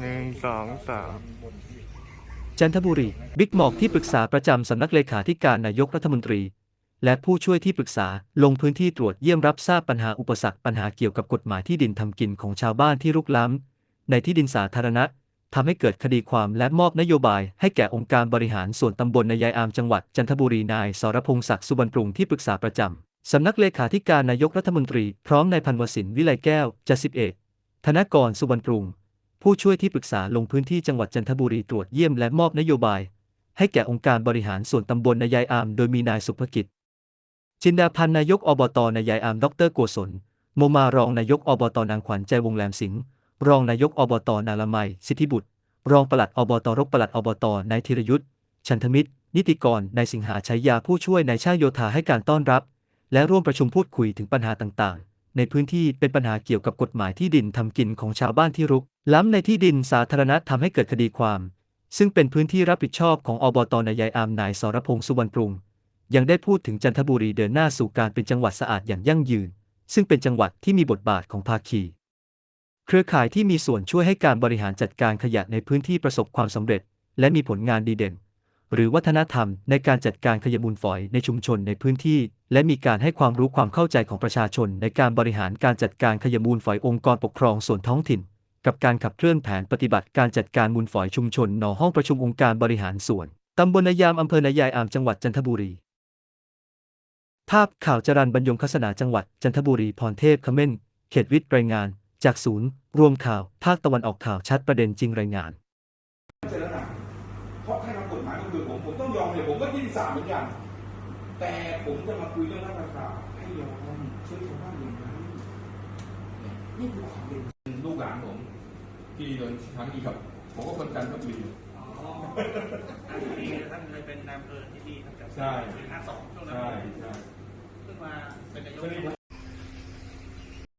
หนึ่งสองสามจันทบุรี บิ๊กหมอกที่ปรึกษาประจำสำนักเลขาธิการนายกรัฐมนตรี และผู้ช่วยที่ปรึกษาลงพื้นที่ตรวจเยี่ยมรับทราบปัญหาอุปสรรคปัญหาเกี่ยวกับกฎหมายที่ดินทำกินของชาวบ้านที่รุกล้ำในที่ดินสาธารณะทำให้เกิดคดีความและมอบนโยบาย ให้แก่องค์การบริหารส่วนตำบลในยายอามจังหวัดจันทบุรีนายสรพงษ์ศักดิ์สุบรรณปรุงที่ปรึกษาประจำสำนักเลขาธิการนายกรัฐมนตรี พร้อมนายพันวสินวิไลแก้วจสิบเอกธนกรสุบรรณปรุง ผู้ช่วยที่ปรึกษาลงพื้นที่จังหวัดจันทบุรีตรวจเยี่ยมและมอบนโยบาย ให้แก่องค์การบริหารส่วนตำบลนายายอาม โดยมีนายสุภกิจ จินดาพันนายกอบตนายายอาม ดรโกศลโมมารองนายกอบตนางขวัญใจวงแหลมสิงห์รองนายกอบตนาละไมสิทธิบุตร รองปลัดอบตรกปลัดอบตนายธีรยุทธ์ชันธมิตร นิติกรนายสิงหาชัยยาผู้ช่วยนายช่างโยธาให้การต้อนรับ และร่วมประชุมพูดคุยถึงปัญหาต่างๆ ในพื้นที่เป็นปัญหาเกี่ยวกับกฎหมายที่ดินทำกินของชาวบ้านที่รุก ล้ำในที่ดินสาธารณะทำให้เกิดคดีความ ซึ่งเป็นพื้นที่รับผิดชอบของอบตนายายอามนายสรพงษ์สุวรรณปรุง ยังได้พูดถึงจันทบุรีเดินหน้าสู่การเป็นจังหวัดสะอาดอย่างยั่งยืน ซึ่งเป็นจังหวัดที่มีบทบาทของภาคี เครือข่ายที่มีส่วนช่วยให้การบริหารจัดการขยะในพื้นที่ประสบความสำเร็จ และมีผลงานดีเด่น หรือวัฒนธรรมในการจัดการขยะมูลฝอยในชุมชนในพื้นที่ และมีการให้ความรู้ความเข้าใจของประชาชนในการบริหารการจัดการขยะมูลฝอยองค์กรปกครองส่วนท้องถิ่น กับการขับเคลื่อนแผนปฏิบัติการจัดการมูลฝอยชุมชนหนห้องประชุมองค์การบริหารส่วนตำบลนายามอำเภอนายายอามจังหวัดจันทบุรี ภาพข่าวจรันบรรยงคศนาจังหวัดจันทบุรีพรเทพคเม่นเขตวิทย์รายงาน จากศูนย์ รวมข่าว ภาคตะวันออกข่าวชัดประเด็นจริงรายงาน เสร็จแล้วนะเพราะให้ทำกฎหมายมันคือผมผมต้องยอมเลยผมก็ยี่สิบสามเหมือนกัน แต่ผมจะมาคุยเรื่องรัฐประหารให้ยอมช่วยชาวบ้านอย่างไรนี่คือความเป็นลูกหลานผมที่โดนครั้งนี้ครับผมก็คนจันทบุรีอ๋ออันนี้ท่านเคยเป็นนายอำเภอที่นี่ตั้งแต่ใช่ปีห้าสองช่วงนั้นใช่ใช่เพิ่งมาเป็นนายกช่วงนี้ผม